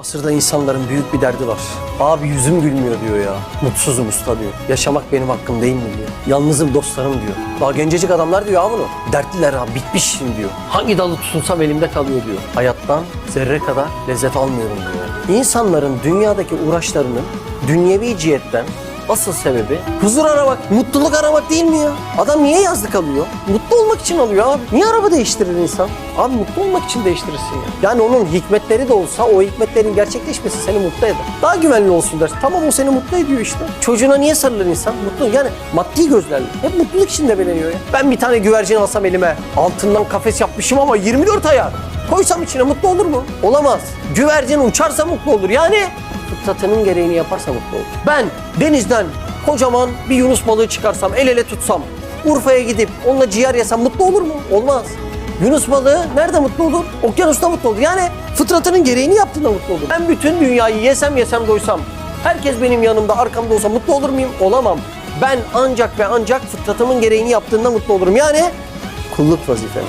Asırda insanların büyük bir derdi var. Abi yüzüm gülmüyor diyor ya. Mutsuzum usta diyor. Yaşamak benim hakkım değil mi diyor. Yalnızım dostlarım diyor. Daha gencecik adamlar diyor ha bunu. Dertliler ha bitmişsin diyor. Hangi dalı tutunsam elimde kalıyor diyor. Hayattan zerre kadar lezzet almıyorum diyor. İnsanların dünyadaki uğraşlarının dünyevi cihetten asıl sebebi huzur aramak, mutluluk aramak değil mi ya? Adam niye yazlık alıyor? Mutlu olmak için alıyor abi. Niye araba değiştirir insan? Abi mutlu olmak için değiştirirsin ya. Yani onun hikmetleri de olsa o hikmetlerin gerçekleşmesi seni mutlu eder. Daha güvenli olsun dersin. Tamam o seni mutlu ediyor işte. Çocuğuna niye sarılır insan? Mutlu. Yani maddi gözlerle. Hep mutluluk içinde beleniyor ya. Ben bir tane güvercin alsam elime altından kafes yapmışım ama 24 ayar. Koysam içine mutlu olur mu? Olamaz. Güvercin uçarsa mutlu olur. Yani fıtratının gereğini yaparsa mutlu olur. Ben denizden kocaman bir yunus balığı çıkarsam, el ele tutsam, Urfa'ya gidip onunla ciğer yesem mutlu olur mu? Olmaz. Yunus balığı nerede mutlu olur? Okyanusta mutlu olur. Yani fıtratının gereğini yaptığında mutlu olur. Ben bütün dünyayı yesem yesem doysam, herkes benim yanımda arkamda olsa mutlu olur muyum? Olamam. Ben ancak ve ancak fıtratımın gereğini yaptığında mutlu olurum. Yani kulluk vazifemi.